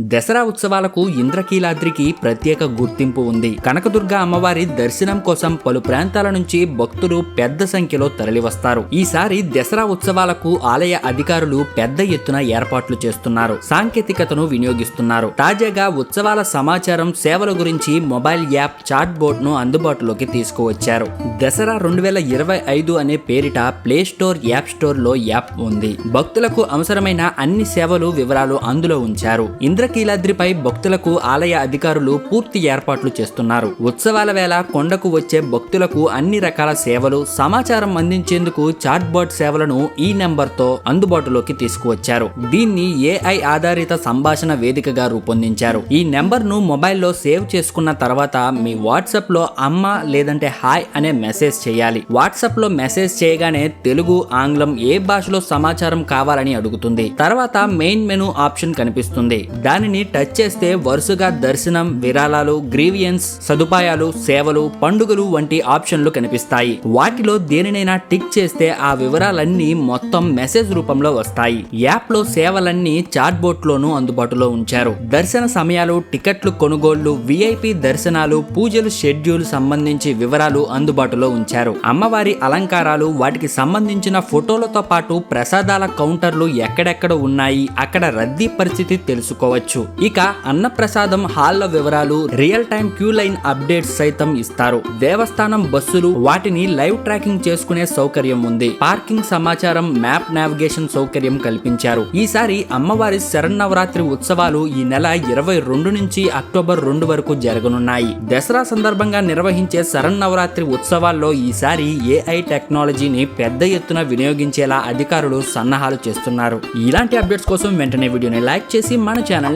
దసరా ఉత్సవాలకు ఇంద్రకీలాద్రికి ప్రత్యేక గుర్తింపు ఉంది. కనకదుర్గ అమ్మవారి దర్శనం కోసం పలు ప్రాంతాల నుంచి భక్తులు పెద్ద సంఖ్యలో తరలివస్తారు. ఈసారి దసరా ఉత్సవాలకు ఆలయ అధికారులు పెద్ద ఎత్తున ఏర్పాట్లు చేస్తున్నారు. సాంకేతికతను వినియోగిస్తున్నారు. తాజాగా ఉత్సవాల సమాచారం సేవల గురించి మొబైల్ యాప్ చాట్ బోర్డ్ను అందుబాటులోకి తీసుకువచ్చారు. దసరా రెండు వేల ఇరవై ఐదు అనే పేరిట ప్లే స్టోర్ యాప్ స్టోర్లో యాప్ ఉంది. భక్తులకు అవసరమైన అన్ని సేవలు వివరాలు అందులో ఉంచారు. ఇంద్ర ఇంద్రకీలాద్రిపై భక్తులకు ఆలయ అధికారులు పూర్తి ఏర్పాట్లు చేస్తున్నారు. ఉత్సవాల వేళ కొండకు వచ్చే భక్తులకు అన్ని రకాల సేవలు సమాచారం అందించేందుకు చాట్ సేవలను ఈ నెంబర్తో అందుబాటులోకి తీసుకువచ్చారు. దీన్ని ఏఐ ఆధారిత సంభాషణ వేదికగా రూపొందించారు. ఈ నెంబర్ను మొబైల్లో సేవ్ చేసుకున్న తర్వాత మీ వాట్సాప్లో అమ్మ లేదంటే హాయ్ అనే మెసేజ్ చేయాలి. వాట్సాప్లో మెసేజ్ చేయగానే తెలుగు ఆంగ్లం ఏ భాషలో సమాచారం కావాలని అడుగుతుంది. తర్వాత మెయిన్ మెనూ ఆప్షన్ కనిపిస్తుంది. దానిని టచ్ చేస్తే వరుసగా దర్శనం విరాళాలు గ్రీవియన్స్ సదుపాయాలు సేవలు పండుగలు వంటి ఆప్షన్లు కనిపిస్తాయి. వాటిలో దేనినైనా టిక్ చేస్తే ఆ వివరాలన్నీ మొత్తం మెసేజ్ రూపంలో వస్తాయి. యాప్లో సేవలన్నీ చాట్ బోట్ లోనూ అందుబాటులో ఉంచారు. దర్శన సమయాలు టికెట్లు కొనుగోళ్ళు విఐపి దర్శనాలు పూజలు షెడ్యూల్ సంబంధించి వివరాలు అందుబాటులో ఉంచారు. అమ్మవారి అలంకారాలు వాటికి సంబంధించిన ఫోటోలతో పాటు ప్రసాదాల కౌంటర్లు ఎక్కడెక్కడ ఉన్నాయి అక్కడ రద్దీ పరిస్థితి తెలుసుకోవచ్చు. ఇక అన్నప్రసాదం హాల్ల వివరాలు real time queue line updates సైతం ఇస్తారు. దేవస్థానం బస్సులు వాటిని లైవ్ ట్రాకింగ్ చేసుకునే సౌకర్యం ఉంది. పార్కింగ్ సమాచారం మ్యాప్ నావిగేషన్ సౌకర్యం కల్పించారు. ఈసారి అమ్మవారి శరన్నవరాత్రి ఉత్సవాలు ఈ నెల ఇరవై రెండు నుంచి అక్టోబర్ రెండు వరకు జరగనున్నాయి. దసరా సందర్భంగా నిర్వహించే శరన్నవరాత్రి ఉత్సవాల్లో ఈసారి ఏఐ టెక్నాలజీని పెద్ద ఎత్తున వినియోగించేలా అధికారులు సన్నాహాలు చేస్తున్నారు. ఇలాంటి అప్డేట్స్ కోసం వెంటనే వీడియోని లైక్ చేసి మన ఛానల్